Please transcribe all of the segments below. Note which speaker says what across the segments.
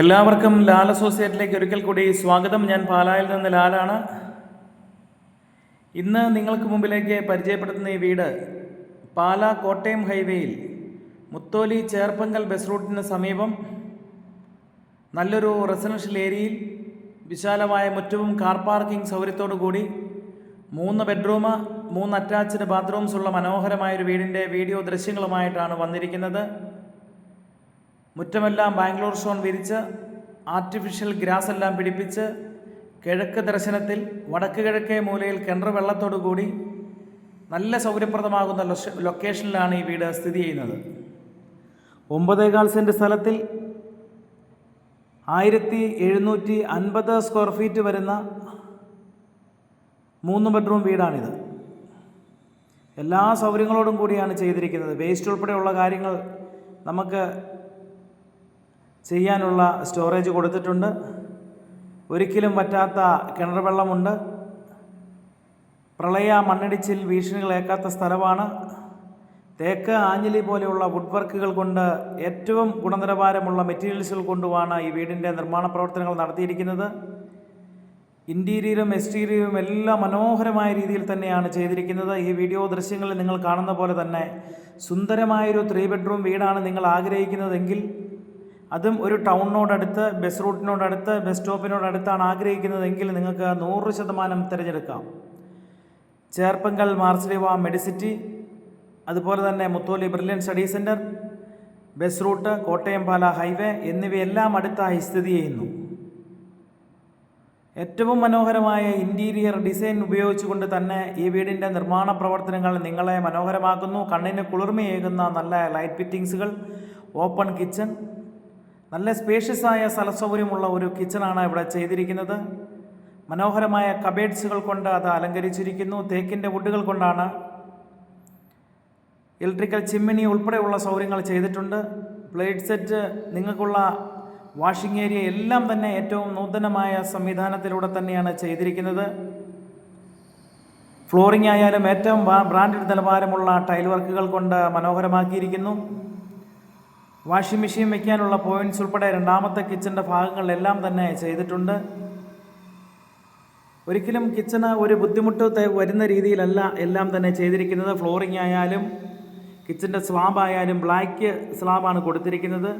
Speaker 1: എല്ലാവർക്കും ലാൽ അസോസിയേറ്റിലേക്ക് ഒരിക്കൽ കൂടി സ്വാഗതം. ഞാൻ പാലായിൽ നിന്ന് ലാലാണ്. ഇന്ന് നിങ്ങൾക്ക് മുമ്പിലേക്ക് പരിചയപ്പെടുത്തുന്ന ഈ വീട് പാല കോട്ടയം ഹൈവേയിൽ മുത്തോലി ചേർപ്പങ്കൽ ബസ് റൂട്ടിന് സമീപം നല്ലൊരു റെസിഡൻഷ്യൽ ഏരിയയിൽ വിശാലമായ മുറ്റവും കാർ പാർക്കിംഗ് സൗകര്യത്തോടു കൂടി മൂന്ന് ബെഡ്റൂം മൂന്ന് അറ്റാച്ച്ഡ് ബാത്റൂംസ് ഉള്ള മനോഹരമായ ഒരു വീടിന്റെ വീഡിയോ ദൃശ്യങ്ങളുമായിട്ടാണ് വന്നിരിക്കുന്നത്. മുറ്റമെല്ലാം ബാംഗ്ലൂർ സോൺ വിരിച്ച് ആർട്ടിഫിഷ്യൽ ഗ്രാസ് എല്ലാം പിടിപ്പിച്ച് കിഴക്ക് ദർശനത്തിൽ വടക്ക് കിഴക്കേ മൂലയിൽ കിണർ വെള്ളത്തോടു കൂടി നല്ല സൗകര്യപ്രദമാകുന്ന ലൊക്കേഷനിലാണ് ഈ വീട് സ്ഥിതി ചെയ്യുന്നത്. ഒമ്പതേകാൽ സെന്റ് സ്ഥലത്തിൽ ആയിരത്തി എഴുന്നൂറ്റി അൻപത് സ്ക്വയർ ഫീറ്റ് വരുന്ന മൂന്ന് ബെഡ്റൂം വീടാണിത്. എല്ലാ സൗകര്യങ്ങളോടും കൂടിയാണ് ചെയ്തിരിക്കുന്നത്. വേസ്റ്റ് ഉൾപ്പെടെയുള്ള കാര്യങ്ങൾ നമുക്ക് ചെയ്യാനുള്ള സ്റ്റോറേജ് കൊടുത്തിട്ടുണ്ട്. ഒരിക്കലും പറ്റാത്ത കിണർ വെള്ളമുണ്ട്. പ്രളയ മണ്ണിടിച്ചിൽ ഭീഷണികളേക്കാത്ത സ്ഥലമാണ്. തേക്ക് ആഞ്ഞിലി പോലെയുള്ള വുഡ് വർക്കുകൾ കൊണ്ട് ഏറ്റവും ഗുണനിലവാരമുള്ള മെറ്റീരിയൽസുകൾ കൊണ്ടുമാണ് ഈ വീടിന്റെ നിർമ്മാണ പ്രവർത്തനങ്ങൾ നടത്തിയിരിക്കുന്നത്. ഇന്റീരിയറും എക്സ്റ്റീരിയറും എല്ലാം മനോഹരമായ രീതിയിൽ തന്നെയാണ് ചെയ്തിരിക്കുന്നത്. ഈ വീഡിയോ ദൃശ്യങ്ങളിൽ നിങ്ങൾ കാണുന്ന പോലെ തന്നെ സുന്ദരമായൊരു ത്രീ ബെഡ്റൂം വീടാണ് നിങ്ങൾ ആഗ്രഹിക്കുന്നതെങ്കിൽ അതും ഒരു ടൗണിനോടടുത്ത് ബസ് റൂട്ടിനോടടുത്ത് ബസ് സ്റ്റോപ്പിനോടടുത്താണ് ആഗ്രഹിക്കുന്നതെങ്കിൽ നിങ്ങൾക്ക് നൂറ് ശതമാനം തിരഞ്ഞെടുക്കാം. ചേർപ്പങ്കൽ മാർസലിവ മെഡിസിറ്റി അതുപോലെ തന്നെ Mutholi Brilliant study centre bus route Kottayam Pala highway എന്നിവയെല്ലാം അടുത്തായി സ്ഥിതി ചെയ്യുന്നു. ഏറ്റവും മനോഹരമായ ഇന്റീരിയർ ഡിസൈൻ ഉപയോഗിച്ചുകൊണ്ട് തന്നെ ഈ വീടിന്റെ നിർമ്മാണ പ്രവർത്തനങ്ങൾ നിങ്ങളെ മനോഹരമാക്കുന്നു. കണ്ണിന് കുളിർമയേകുന്ന നല്ല ലൈറ്റ് ഫിറ്റിങ്സുകൾ ഓപ്പൺ കിച്ചൺ നല്ല സ്പേഷ്യസായ സ്ഥലസൗകര്യമുള്ള ഒരു കിച്ചണാണ് ഇവിടെ ചെയ്തിരിക്കുന്നത്. മനോഹരമായ കബേഡ്സുകൾ കൊണ്ട് അത് അലങ്കരിച്ചിരിക്കുന്നു. തേക്കിന്റെ വുഡുകൾ കൊണ്ടാണ്. ഇലക്ട്രിക്കൽ ചിമ്മിനി ഉൾപ്പെടെയുള്ള സൗകര്യങ്ങൾ ചെയ്തിട്ടുണ്ട്. പ്ലേറ്റ് സെറ്റ് നിങ്ങൾക്കുള്ള വാഷിംഗ് ഏരിയ എല്ലാം തന്നെ ഏറ്റവും നൂതനമായ സംവിധാനത്തിലൂടെ തന്നെയാണ് ചെയ്തിരിക്കുന്നത്. ഫ്ലോറിംഗ് ആയാലും ഏറ്റവും ബ്രാൻഡഡ് നിലവാരമുള്ള ടൈൽ വർക്കുകൾ കൊണ്ട് മനോഹരമാക്കിയിരിക്കുന്നു. വാഷിംഗ് മെഷീൻ വയ്ക്കാനുള്ള പോയിന്റ്സ് ഉൾപ്പെടെ രണ്ടാമത്തെ കിച്ചന്റെ ഭാഗങ്ങളിലെല്ലാം തന്നെ ചെയ്തിട്ടുണ്ട്. ഒരിക്കലും കിച്ചന് ഒരു ബുദ്ധിമുട്ട് വരുന്ന രീതിയിലല്ല എല്ലാം തന്നെ ചെയ്തിരിക്കുന്നത്. ഫ്ലോറിംഗ് ആയാലും കിച്ചന്റെ സ്ലാബ് ആയാലും ബ്ലാക്ക് സ്ലാബാണ് കൊടുത്തിരിക്കുന്നത്.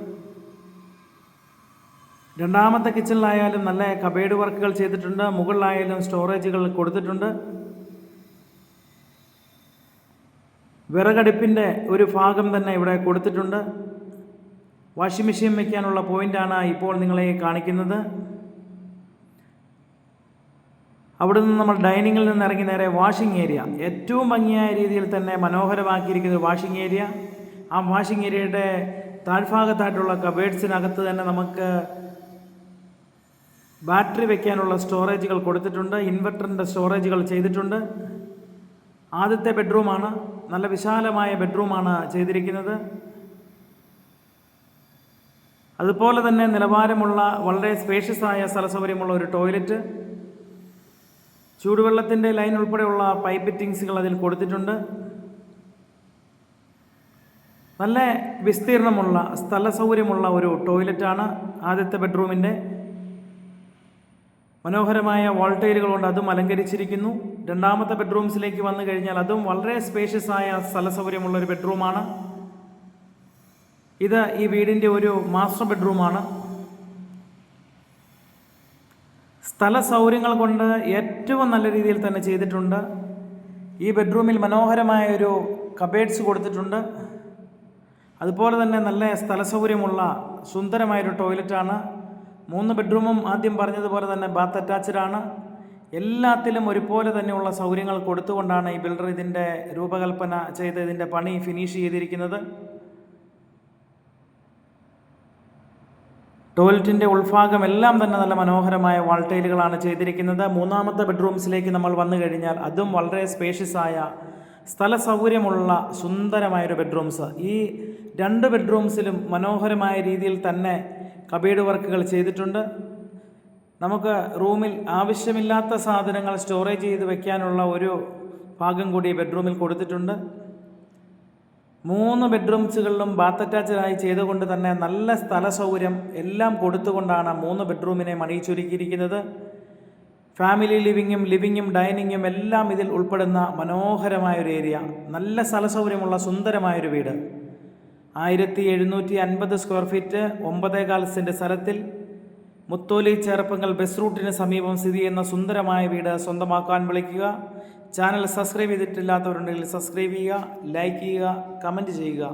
Speaker 1: രണ്ടാമത്തെ കിച്ചണിലായാലും നല്ല കബേഡ് വർക്കുകൾ ചെയ്തിട്ടുണ്ട്. മുകളിലായാലും സ്റ്റോറേജുകൾ കൊടുത്തിട്ടുണ്ട്. വിറകടുപ്പിന്റെ ഒരു ഭാഗം തന്നെ ഇവിടെ കൊടുത്തിട്ടുണ്ട്. വാഷിംഗ് മെഷീൻ വയ്ക്കാനുള്ള പോയിന്റാണ് ഇപ്പോൾ നിങ്ങളെ കാണിക്കുന്നത്. അവിടെ നിന്ന് നമ്മൾ ഡൈനിങ്ങിൽ നിന്ന് ഇറങ്ങി നേരെ വാഷിംഗ് ഏരിയ ഏറ്റവും ഭംഗിയായ രീതിയിൽ തന്നെ മനോഹരമാക്കിയിരിക്കുന്ന വാഷിംഗ് ഏരിയ ആ വാഷിംഗ് ഏരിയയുടെ താഴ്ഭാഗത്തായിട്ടുള്ള കബേഡ്സിനകത്ത് തന്നെ നമുക്ക് ബാറ്ററി വയ്ക്കാനുള്ള സ്റ്റോറേജുകൾ കൊടുത്തിട്ടുണ്ട്. ഇൻവെർട്ടറിന്റെ സ്റ്റോറേജുകൾ ചെയ്തിട്ടുണ്ട്. ആദ്യത്തെ ബെഡ്റൂമാണ് നല്ല വിശാലമായ ബെഡ്റൂമാണ് ചെയ്തിരിക്കുന്നത്. അതുപോലെ തന്നെ നിലവാരമുള്ള വളരെ സ്പേഷ്യസായ സ്ഥലസൗകര്യമുള്ള ഒരു ടോയ്ലറ്റ് ചൂടുവെള്ളത്തിന്റെ ലൈൻ ഉൾപ്പെടെയുള്ള പൈപ്പ് അതിൽ കൊടുത്തിട്ടുണ്ട്. നല്ല വിസ്തീർണമുള്ള സ്ഥല സൗകര്യമുള്ള ഒരു ടോയ്ലറ്റാണ് ആദ്യത്തെ ബെഡ്റൂമിന്റെ മനോഹരമായ വാൾട്ടൈലുകൾ കൊണ്ട് അതും അലങ്കരിച്ചിരിക്കുന്നു. രണ്ടാമത്തെ ബെഡ്റൂംസിലേക്ക് വന്നു കഴിഞ്ഞാൽ അതും വളരെ സ്പേഷ്യസായ സ്ഥല സൗകര്യമുള്ള ഒരു ബെഡ്റൂമാണ് ഇത് ഈ വീടിന്റെ ഒരു മാസ്റ്റർ ബെഡ്റൂമാണ്. സ്ഥല സൗകര്യങ്ങൾ കൊണ്ട് ഏറ്റവും നല്ല രീതിയിൽ തന്നെ ചെയ്തിട്ടുണ്ട്. ഈ ബെഡ്റൂമിൽ മനോഹരമായ ഒരു കബേഡ്സ് കൊടുത്തിട്ടുണ്ട്. അതുപോലെ തന്നെ നല്ല സ്ഥല സൗകര്യമുള്ള സുന്ദരമായൊരു ടോയ്ലറ്റാണ്. മൂന്ന് ബെഡ്റൂമും ആദ്യം പറഞ്ഞതുപോലെ തന്നെ ബാത്ത് അറ്റാച്ച്ഡ് ആണ്. എല്ലാത്തിലും ഒരുപോലെ തന്നെയുള്ള സൗകര്യങ്ങൾ കൊടുത്തുകൊണ്ടാണ് ഈ ബിൽഡർ ഇതിന്റെ രൂപകൽപ്പന ചെയ്ത് ഇതിന്റെ പണി ഫിനിഷ് ചെയ്തിരിക്കുന്നത്. ടോയ്ലറ്റിന്റെ ഉൾഭാഗം എല്ലാം തന്നെ നല്ല മനോഹരമായ വാൾട്ടൈലുകളാണ് ചെയ്തിരിക്കുന്നത്. മൂന്നാമത്തെ ബെഡ്റൂംസിലേക്ക് നമ്മൾ വന്നു കഴിഞ്ഞാൽ അതും വളരെ സ്പേഷ്യസായ സ്ഥല സൗകര്യമുള്ള സുന്ദരമായൊരു ബെഡ്റൂംസ് ഈ രണ്ട് ബെഡ്റൂംസിലും മനോഹരമായ രീതിയിൽ തന്നെ കബീഡ് വർക്കുകൾ ചെയ്തിട്ടുണ്ട്. നമുക്ക് റൂമിൽ ആവശ്യമില്ലാത്ത സാധനങ്ങൾ സ്റ്റോറേജ് ചെയ്ത് വെക്കാനുള്ള ഒരു ഭാഗം കൂടി ബെഡ്റൂമിൽ കൊടുത്തിട്ടുണ്ട്. മൂന്ന് ബെഡ്റൂംസുകളിലും ബാത്ത് അറ്റാച്ചഡായി ചെയ്തുകൊണ്ട് തന്നെ നല്ല സ്ഥല സൗകര്യം എല്ലാം കൊടുത്തുകൊണ്ടാണ് മൂന്ന് ബെഡ്റൂമിനെ മണിയിച്ചൊരുക്കിയിരിക്കുന്നത്. ഫാമിലി ലിവിങ്ങും ലിവിങ്ങും ഡൈനിങ്ങും എല്ലാം ഇതിൽ ഉൾപ്പെടുന്ന മനോഹരമായൊരു ഏരിയ. നല്ല സ്ഥല സൗകര്യമുള്ള സുന്ദരമായൊരു വീട്. ആയിരത്തി എഴുന്നൂറ്റി അൻപത് സ്ക്വയർ ഫീറ്റ് ഒമ്പതേകാൽ സെന്റ് സ്ഥലത്തിൽ. മുത്തോലി ചേർപ്പങ്കൽ ബസ് റൂട്ടിന് സമീപം സ്ഥിതി ചെയ്യുന്ന സുന്ദരമായ വീട് സ്വന്തമാക്കാൻ വിളിക്കുക. ചാനൽ സബ്സ്ക്രൈബ് ചെയ്തിട്ടില്ലാത്തവരുണ്ടെങ്കിൽ സബ്സ്ക്രൈബ് ചെയ്യുക ലൈക്ക് ചെയ്യുക കമന്റ് ചെയ്യുക.